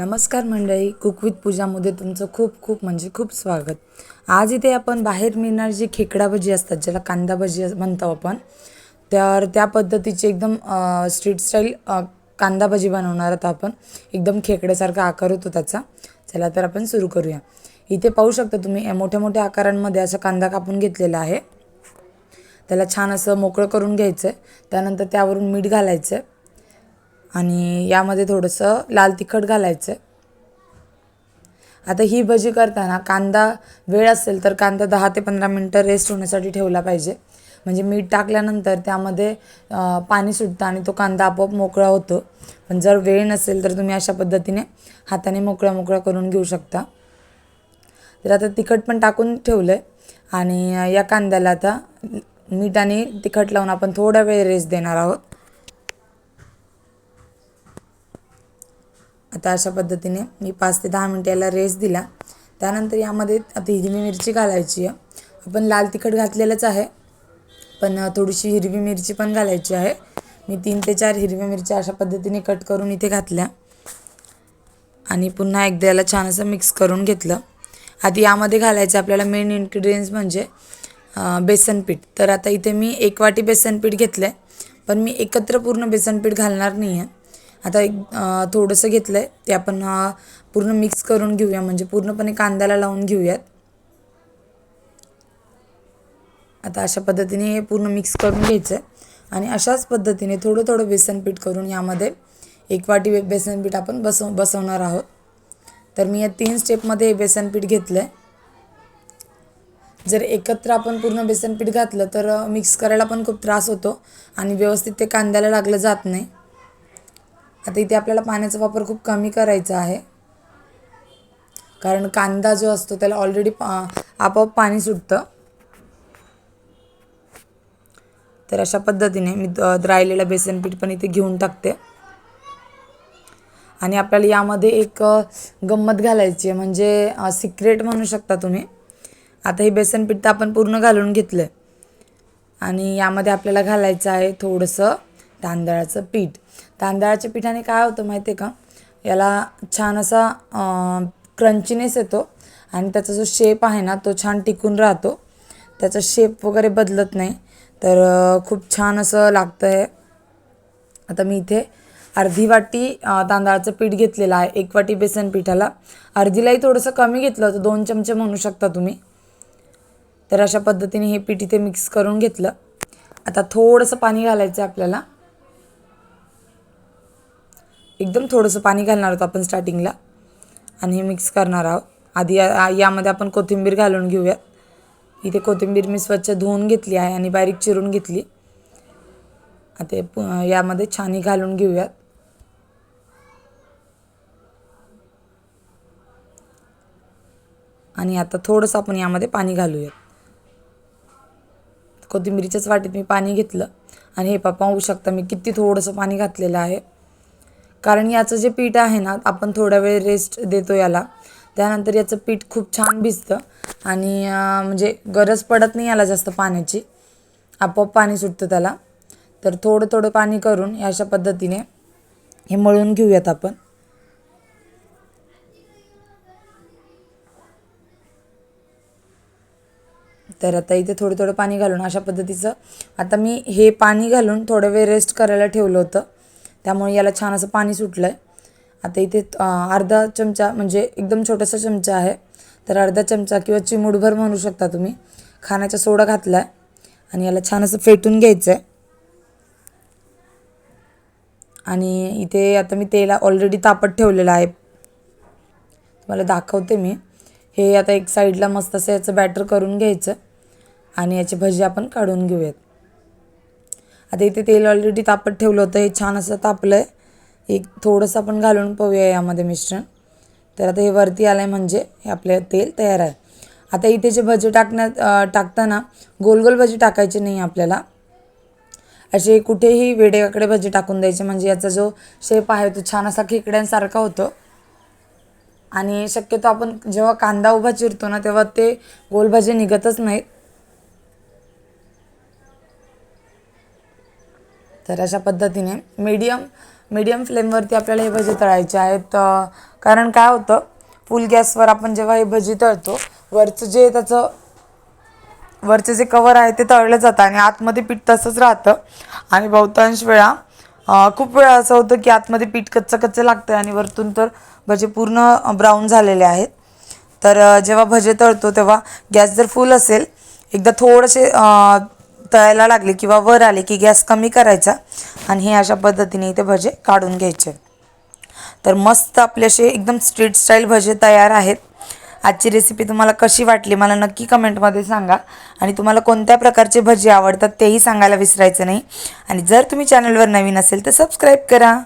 नमस्कार मंडळी cook with पूजामध्ये तुमचं खूप खूप म्हणजे खूप स्वागत. आज इथे आपण बाहेर मिळणार जी खेकडा भजी असतात ज्याला कांदा भजी म्हणतो आपण तर त्या पद्धतीची एकदम स्ट्रीट स्टाईल कांदा भजी बनवणार आहोत आपण. एकदम खेकड्यासारखा आकार होतो त्याचा. चला तर आपण सुरू करूया. इथे पाहू शकता तुम्ही मोठ्या मोठ्या आकारांमध्ये असा कांदा कापून घेतलेला आहे. त्याला छान असं मोकळं करून घ्यायचं आहे त्यानंतर त्यावरून मीठ घालायचं आहे आणि यामध्ये थोडंसं लाल तिखट घालायचं आहे आता ही भजी करताना कांदा वेळ असेल तर कांदा दहा ते पंधरा मिनटं रेस्ट होण्यासाठी ठेवला पाहिजे. म्हणजे मीठ टाकल्यानंतर त्यामध्ये पाणी सुटतं आणि तो कांदा आपोआप मोकळा होतो. पण जर वेळ नसेल तर तुम्ही अशा पद्धतीने हाताने मोकळा मोकळा करून घेऊ शकता. तर आता तिखट पण टाकून ठेवलं आहे आणि या कांद्याला आता मीठ आणि तिखट लावून आपण थोडा वेळ रेस्ट देणार आहोत. आता अशा पद्धतीने मी पाच ते दहा मिनटं याला रेस्ट दिला. त्यानंतर यामध्ये आता हिरवी मिरची घालायची आहे. आपण लाल तिखट घातलेलंच आहे पण थोडीशी हिरवी मिरची पण घालायची आहे. मी तीन ते चार हिरव्या मिरच्या अशा पद्धतीने कट करून इथे घातल्या. आणि पुन्हा एकदा याला छान असं मिक्स करून घेतलं. आधी यामध्ये घालायचं आपल्याला मेन इन्ग्रेडियंट्स म्हणजे बेसन पीठ. तर आता इथे मी एक वाटी बेसन पीठ घेतलं आहे पण मी एकत्र पूर्ण बेसन पीठ घालणार नाही आहे आता एक थोडंसं घेतलं आहे ते आपण पूर्ण मिक्स करून घेऊया. म्हणजे पूर्णपणे कांद्याला लावून घेऊयात. आता अशा पद्धतीने हे पूर्ण मिक्स करून घ्यायचं आहे आणि अशाच पद्धतीने थोडं थोडं बेसनपीठ करून यामध्ये एक वाटी बे- आपण बसव बसवणार आहोत. तर मी या तीन स्टेपमध्ये हे बेसनपीठ घेतलं आहे जर एकत्र आपण पूर्ण बेसनपीठ घातलं तर मिक्स करायला पण खूप त्रास होतो. आणि व्यवस्थित ते कांद्याला लागलं जात नाही. आता इथे आपल्याला पाण्याचा वापर खूप कमी करायचा आहे. कारण कांदा जो असतो त्याला ऑलरेडी पा आपोआप पाणी सुटतं. तर अशा पद्धतीने मी द- राहिलेलं बेसन पीठ पण इथे घेऊन टाकते. आणि आपल्याला यामध्ये एक गंमत घालायची आहे. म्हणजे सिक्रेट म्हणू शकता तुम्ही. आता हे बेसन पीठ तर आपण पूर्ण घालून घेतलं आहे आणि यामध्ये आपल्याला घालायचं आहे थोडंसं तांदळाचं पीठ. तांदळाच्या पिठाने काय होतं माहिती आहे का? याला छान असा क्रंचीनेस येतो आणि त्याचा जो शेप आहे ना तो छान टिकून राहतो. त्याचा शेप वगैरे बदलत नाही. तर खूप छान असं लागतं आहे आता मी इथे अर्धी वाटी तांदळाचं पीठ घेतलेलं आहे. एक वाटी बेसन पिठाला. अर्धीलाही थोडंसं कमी घेतलं होतं. दोन चमचे म्हणू शकता तुम्ही. तर अशा पद्धतीने हे पीठ इथे मिक्स करून घेतलं. आता थोडंसं पाणी घालायचं आहे आपल्याला. एकदम थोडंसं पाणी घालणार आहोत आपण स्टार्टिंगला आणि हे मिक्स करणार आहोत. आधी या- यामध्ये आपण कोथिंबीर घालून घेऊयात. इथे कोथिंबीर मी स्वच्छ धुवून घेतली आहे आणि बारीक चिरून घेतली. आता यामध्ये छानी घालून घेऊयात. आणि आता थोडंसं आपण यामध्ये पाणी घालूयात. कोथिंबीरीच्याच वाटीत मी पाणी घेतलं. आणि हे पा पाहू शकता मी किती थोडंसं पाणी घातलेलं आहे. कारण याचं जे पीठ आहे ना आपण थोडा वेळ रेस्ट देतो याला. त्यानंतर याचं पीठ खूप छान भिजतं. आणि म्हणजे गरज पडत नाही याला जास्त पाण्याची. आपोआप पाणी सुटतं त्याला. तर थोडं थोडं पाणी करून अशा पद्धतीने हे मळून घेऊयात आपण. तर आता इथे थोडं थोडं पाणी घालून अशा पद्धतीचं. आता मी हे पाणी घालून थोडं वेळ रेस्ट करायला ठेवलं होतं. त्यामुळे याला छान असं पाणी सुटलं आहे आता इथे अर्धा चमचा म्हणजे एकदम छोटासा चमचा आहे. तर अर्धा चमचा किंवा चिमूटभर म्हणू शकता तुम्ही. खाण्याचा सोडा घातला आहे आणि याला छान असं फेटून घ्यायचं आहे आणि इथे आता मी तेला ऑलरेडी तापत ठेवलेलं आहे. तुम्हाला दाखवते मी. हे आता एक साईडला मस्त असं याचं बॅटर करून घ्यायचं. आणि याची भजी आपण काढून घेऊयात. आता इथे तेल ऑलरेडी तापत ठेवलं होतं. हे छान असं तापलं आहे एक थोडंसं आपण घालून पाहूया यामध्ये मिश्रण तर आता हे वरती आलं आहे म्हणजे हे आपलं तेल तयार आहे. आता इथे जे भजे टाकण्यात टाकताना गोल गोल भजी टाकायचे नाही आपल्याला. असे कुठेही वेडेकडे भजी टाकून द्यायचे. म्हणजे याचा जो शेप आहे तो छान असा खेकड्यांसारखा होतो. आणि शक्यतो आपण जेव्हा कांदा उभा चिरतो ना तेव्हा ते गोल भजे निघतच नाहीत. तर अशा पद्धतीने मीडियम मीडियम फ्लेमवरती आपल्याला हे भजे तळायचे आहेत. कारण काय होतं फुल गॅसवर आपण जेव्हा हे भजी तळतो वरचं जे त्याचं वरचे जे कवर आहे ते तळलं जातं आणि आतमध्ये पीठ तसंच राहतं. आणि बहुतांश वेळा खूप वेळा असं होतं की आतमध्ये पीठ कच्चं कच्चं लागतं आणि वरतून तर भजे पूर्ण ब्राऊन झालेले आहेत. तर जेव्हा भजे तळतो तेव्हा गॅस जर फुल असेल एकदा थोडेसे तळायला लागले किंवा वर आले की गॅस कमी करायचा आणि हे अशा पद्धतीने इथे भजे काढून घ्यायचे. तर मस्त आपले असे एकदम स्ट्रीट स्टाईल भजे तयार आहेत. आजची रेसिपी तुम्हाला कशी वाटली मला नक्की कमेंटमध्ये सांगा. आणि तुम्हाला कोणत्या प्रकारचे भजी आवडतात तेही सांगायला विसरायचं नाही. आणि जर तुम्ही चॅनलवर नवीन असेल तर सबस्क्राईब करा.